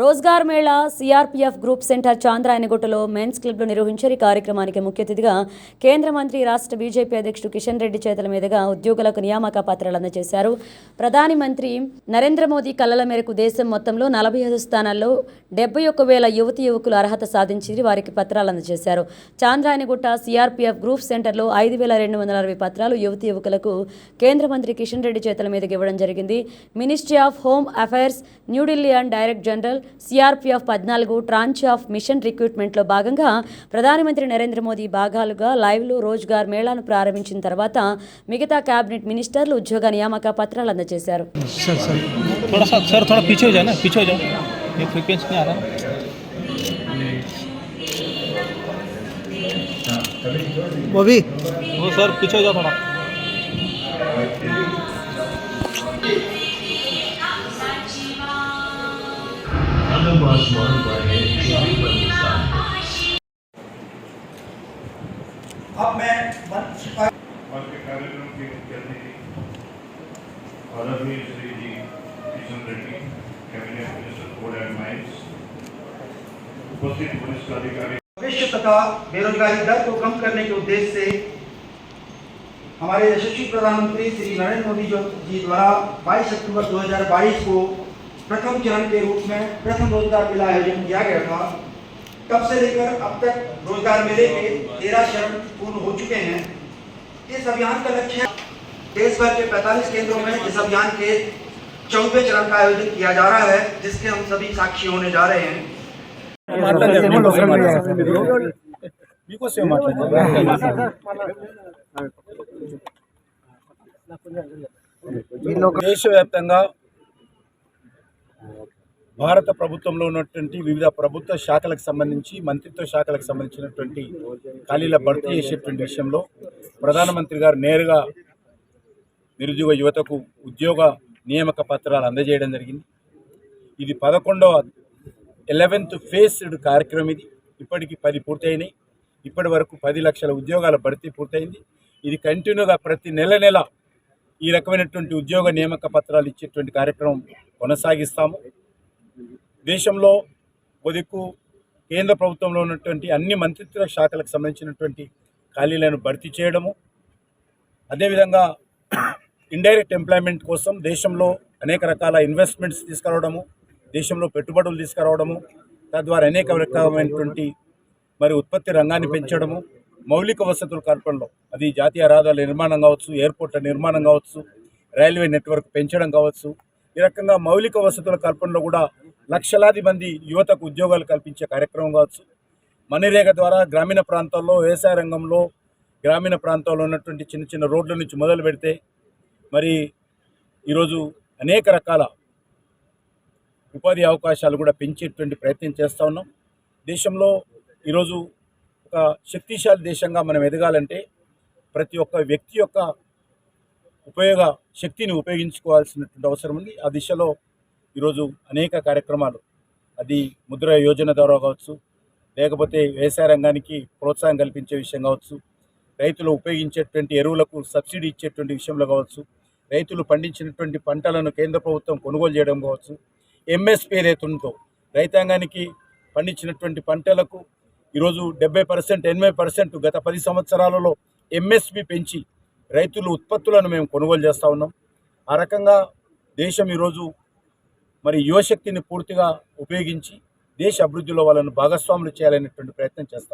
Rozgar Mela CRPF group centre చాంద్రాయనగుట్టలో men's క్లబ్లో నిర్వహించారు. ఈ కార్యక్రమానికి ముఖ్య అతిథిగా కేంద్ర మంత్రి రాష్ట్ర బీజేపీ అధ్యక్షుడు కిషన్ రెడ్డి చేతుల మీదుగా ఉద్యోగులకు నియామక పత్రాలు అందజేశారు. ప్రధాని మంత్రి నరేంద్ర మోదీ కలల మేరకు దేశం మొత్తంలో నలభై ఐదు స్థానాల్లో డెబ్బై ఒక్క వేల యువతి యువకులు అర్హత సాధించి వారికి పత్రాలు అందజేశారు. చాంద్రాయనగుట్ట సిఆర్పీఎఫ్ గ్రూప్ సెంటర్లో ఐదు వేల రెండు వందల అరవై పత్రాలు యువతి యువకులకు కేంద్ర మంత్రి కిషన్ రెడ్డి చేతుల మీదకి ఇవ్వడం జరిగింది. Ministry of home affairs New Delhi and director general CRPF పద్నాలుగు ట్రాంచ్ ఆఫ్ మిషన్ రిక్రూట్మెంట్లో భాగంగా ప్రధానమంత్రి నరేంద్ర మోదీ భాగాలుగా లైవ్లో రోజ్గార్ మేళాను ప్రారంభించిన తర్వాత మిగతా కేబినెట్ మినిస్టర్లు ఉద్యోగ నియామక పత్రాలు అందజేశారు थोड़ा सा सर थोड़ा पीछे हो जाए ना पीछे हो जाओ ये फ्रिक्वेंसी नहीं आ रहा वो भी वो सर पीछे हो जाओ थोड़ा अलग आसमान पर है पृथ्वी पर अब मैं आज के कार्यक्रम के मुख्य अतिथि Shri G Kishan Reddy cabinet minister food and mines उपस्थित अधिकारी। भविष्य तथा बेरोजगारी दर को कम करने के उद्देश्य से हमारे यशस्वी प्रधानमंत्री श्री नरेंद्र मोदी जी द्वारा 22 अक्टूबर 2022 को प्रथम चरण के रूप में प्रथम रोजगार मेला आयोजन किया गया था तब से लेकर अब तक रोजगार मेले के तेरह चरण पूर्ण हो चुके हैं इस अभियान का लक्ष्य देश भर के 45 केंद्रों में इस अभियान के चौदहवें चरण का आयोजन किया जा रहा है जिसके हम सभी साक्षी होने जा रहे हैं మీకోసం మాట్లాడుతున్నా దేశవ్యాప్తంగా భారత ప్రభుత్వంలో ఉన్నటువంటి వివిధ ప్రభుత్వ శాఖలకు సంబంధించి మంత్రిత్వ శాఖలకు సంబంధించినటువంటి ఖాళీల భర్తీ చేసేటువంటి విషయంలో ప్రధానమంత్రి గారు నేరుగా నిరుద్యోగ యువతకు ఉద్యోగ నియామక పత్రాలు అందజేయడం జరిగింది. ఇది పదకొండవ ఎలెవెన్త్ ఫేస్డ్ కార్యక్రమం ఇది. ఇప్పటికి పది పూర్తయినాయి. ఇప్పటి వరకు పది లక్షల ఉద్యోగాల భర్తీ పూర్తయింది. ఇది కంటిన్యూగా ప్రతి నెల నెల ఈ రకమైనటువంటి ఉద్యోగ నియామక పత్రాలు ఇచ్చేటువంటి కార్యక్రమం కొనసాగిస్తాము. దేశంలో ఒక కేంద్ర ప్రభుత్వంలో ఉన్నటువంటి అన్ని మంత్రిత్వ శాఖలకు సంబంధించినటువంటి ఖాళీలను భర్తీ చేయడము అదేవిధంగా ఇండైరెక్ట్ ఎంప్లాయ్మెంట్ కోసం దేశంలో అనేక రకాల ఇన్వెస్ట్మెంట్స్ తీసుకురావడము దేశంలో పెట్టుబడులు తీసుకురావడము తద్వారా అనేక రకమైనటువంటి మరి ఉత్పత్తి రంగాన్ని పెంచడము మౌలిక వసతుల కల్పనలో అది జాతీయ రహదారుల నిర్మాణం కావచ్చు ఎయిర్పోర్ట్ల నిర్మాణం కావచ్చు రైల్వే నెట్వర్క్ పెంచడం కావచ్చు ఈ రకంగా మౌలిక వసతుల కల్పనలో కూడా లక్షలాది మంది యువతకు ఉద్యోగాలు కల్పించే కార్యక్రమం కావచ్చు. మణిరేఖ ద్వారా గ్రామీణ ప్రాంతాల్లో వ్యవసాయ రంగంలో గ్రామీణ ప్రాంతాల్లో ఉన్నటువంటి చిన్న చిన్న రోడ్ల నుంచి మొదలు పెడితే మరి ఈరోజు అనేక రకాల ఉపాధి అవకాశాలు కూడా పెంచేటువంటి ప్రయత్నం చేస్తూ ఉన్నాం. దేశంలో ఈరోజు ఒక శక్తిశాలి దేశంగా మనం ఎదగాలంటే ప్రతి ఒక్క వ్యక్తి యొక్క ఉపయోగ శక్తిని ఉపయోగించుకోవాల్సినటువంటి అవసరం ఉంది. ఆ దిశలో ఈరోజు అనేక కార్యక్రమాలు. అది ముద్ర యోజన ద్వారా కావచ్చు లేకపోతే వ్యవసాయ రంగానికి ప్రోత్సాహం కల్పించే విషయం కావచ్చు రైతులు ఉపయోగించేటువంటి ఎరువులకు సబ్సిడీ ఇచ్చేటువంటి విషయంలో కావచ్చు రైతులు పండించినటువంటి పంటలను కేంద్ర ప్రభుత్వం కొనుగోలు చేయడం కావచ్చు ఎంఎస్పీ రైతులతో రైతాంగానికి పండించినటువంటి పంటలకు ఈరోజు డెబ్బై పర్సెంట్ ఎనభై పర్సెంట్ గత పది సంవత్సరాలలో ఎంఎస్పి పెంచి రైతులు ఉత్పత్తులను మేము కొనుగోలు చేస్తూ ఉన్నాం. ఆ రకంగా దేశం ఈరోజు మరి యువశక్తిని పూర్తిగా ఉపయోగించి దేశ అభివృద్ధిలో వాళ్ళను భాగస్వాములు చేయాలనేటువంటి ప్రయత్నం చేస్తాం.